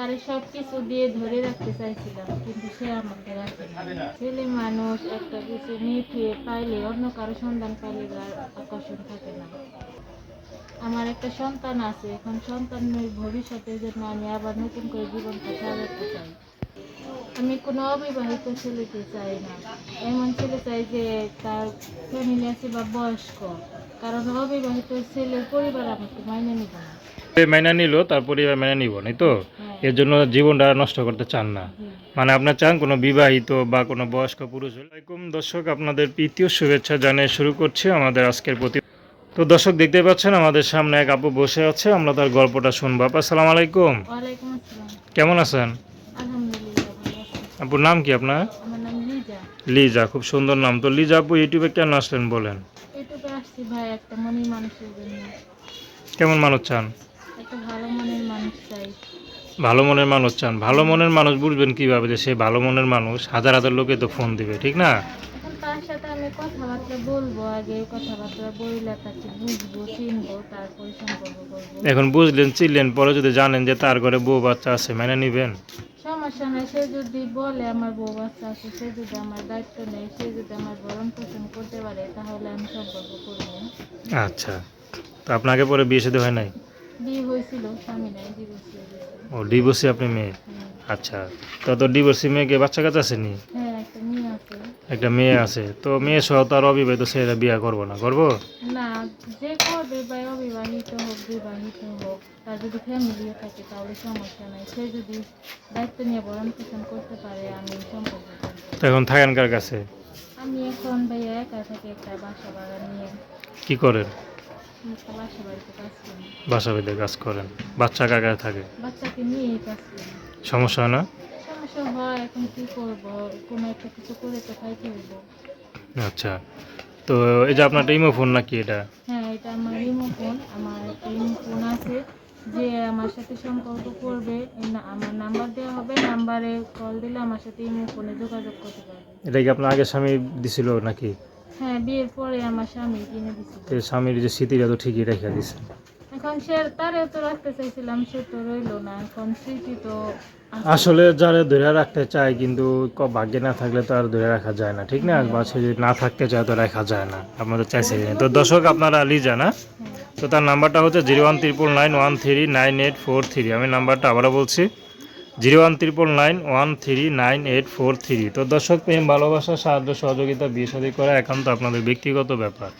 তারে সব কিছু দিয়ে ধরে রাখতে চাইছিলাম কিন্তু সে আমাকে রাখে ছেলে মানুষ একটা কিছু মেয়ে ফিরে পাইলে অন্য কারও সন্ধান পাইলে আর আকর্ষণ থাকে না। আমার একটা সন্তান আছে এখন সন্তানের ভবিষ্যতের জন্য আমি আবার নতুন করে জীবনটা সাজাতে চাই। আমি কোনো অবিবাহিত ছেলেকে চাই না। এমন ছেলে চাই যে তার ফ্যামিলি আছে বা বয়স্ক কারণ অবিবাহিত ছেলের পরিবার আমাকে মাইনে নিবে না। মেনে নিল তার পরিবার মেনে নিব নাই তো? হ্যাঁ। এর জন্য জীবনটা নষ্ট করতে চান না। মানে আপনার চান কোনো বিবাহিত বা কোনো বয়স্ক পুরুষ। এরকম দর্শক আপনাদের প্রীতীয় শুভেচ্ছা জানিয়ে শুরু করছি আমাদের আজকের প্রতি। তো দর্শক দেখতে পাচ্ছেন আমাদের সামনে এক আপু বসে আছে আমরা তার গল্পটা শুনব। আপা আসসালামু আলাইকুম। কেমন আছেন? আপুর নাম কি আপনার? লিজা। খুব সুন্দর নাম। তো লিজা আপু ইউটিউবে কেন আসলেন বলেন? কেমন মানুষ চান? ভালো মনের মানুষ চাই। ভালো মনের মানুষ চান। ভালো মনের মানুষ বুঝবেন কীভাবে যে সে ভালো মনের মানুষ। হাজার হাজার লোকে তো ফোন দিবে ঠিক না? এখন তার সাথে আমি কথাবার্তা বলব আগে কথাবার্তা বললে তাকে বুঝব চিনবো তারপরে সম্পর্ক করব। এখন বুঝলেন চিনলেন পরে যদি জানেন যে তার ঘরে বউ বাচ্চা আছে মেনে নিবেন। সমস্যা নাই সে যদি বলে আমার বউ বাচ্চা আছে সে যদি আমার দায়িত্ব নেয় সে যদি আমার ভরণ পোষণ করতে পারে তাহলে আমি সম্পর্ক করব। আচ্ছা। তো আপনাকে পরে বিয়ে সাথে হয় নাই? বিয়ে হয়েছিল স্বামী নাই ও ডিভোর্সি আপনি মেয়ে। আচ্ছা তো তো ডিভোর্সি মেয়েকে বাচ্চা কাচ্চা আছে নি? হ্যাঁ একটা মেয়ে আছে। একটা মেয়ে আছে তো মেয়ে সহ তার অবিবাহিত ছেলেরা বিয়ে করব না করব? না যে করবে অবিবাহিত হোক বিবাহিত হোক তার যদি ফ্যামিলিও থাকে তাহলে সমস্যা নাই। সে যদি দায়িত্ব নিয়ে ভরণ পোষণ করতে পারে আমি সম্পর্ক তো এখন থাকেন কার কাছে? আমি এখন ভাইয়া একা থাকি একটা বাসা বাগান নিয়ে। কি করেন? বাসা বেঁধে কাজ করেন? বাচ্চা কাকায় থাকে? বাচ্চাকে নিয়েই কাজ করি সমস্যা হয় না? সমস্যা হয় এখন কি করব? কোনো একটা কিছু করে তো খাইতে হইব আচ্ছা। তো এই যে আপনার ইমো ফোন নাকি এটা? হ্যাঁ এটা আমার ইমো ফোন। আমার একটা ইমো ফোন আছে যে আমার সাথে সম্পর্ক করবে। না- আমার নাম্বার দেওয়া হবে। নাম্বারে কল দিলে আমার সাথে ইমো ফোনে যোগাযোগ করতে পারবে। এটা কি আপনার আগে স্বামী দিছিল নাকি? হ্যাঁ বিয়ের পরে আমার স্বামী কিনে দিছিল স্বামীর যে স্মৃতিটা তো ঠিকই রেখে দিছে। এখন সে তারেও তো রাখতে চাইছিলাম সে তো রইল না। এখন স্মৃতি তো আসলে যারা ধরে রাখতে চায় কিন্তু ক- ভাগ্যে না থাকলে তো আর ধরে রাখা যায় না ঠিক না? বা সে যদি না থাকতে চায় তো রাখা যায় না। আপনাদের চাইছে তো দর্শক আপনারা লিজা না? হ্যাঁ। তো তার নাম্বারটা হচ্ছে zero one triple nine one three nine eight four three. আমি নাম্বারটা আবারও বলছি। Zero one triple nine one three nine eight four three. তো দর্শক প্রেম, ভালোবাসা, সাহায্য, সহযোগিতা, বিয়ে শাদী করা একান্ত আপনাদের ব্যক্তিগত ব্যাপার।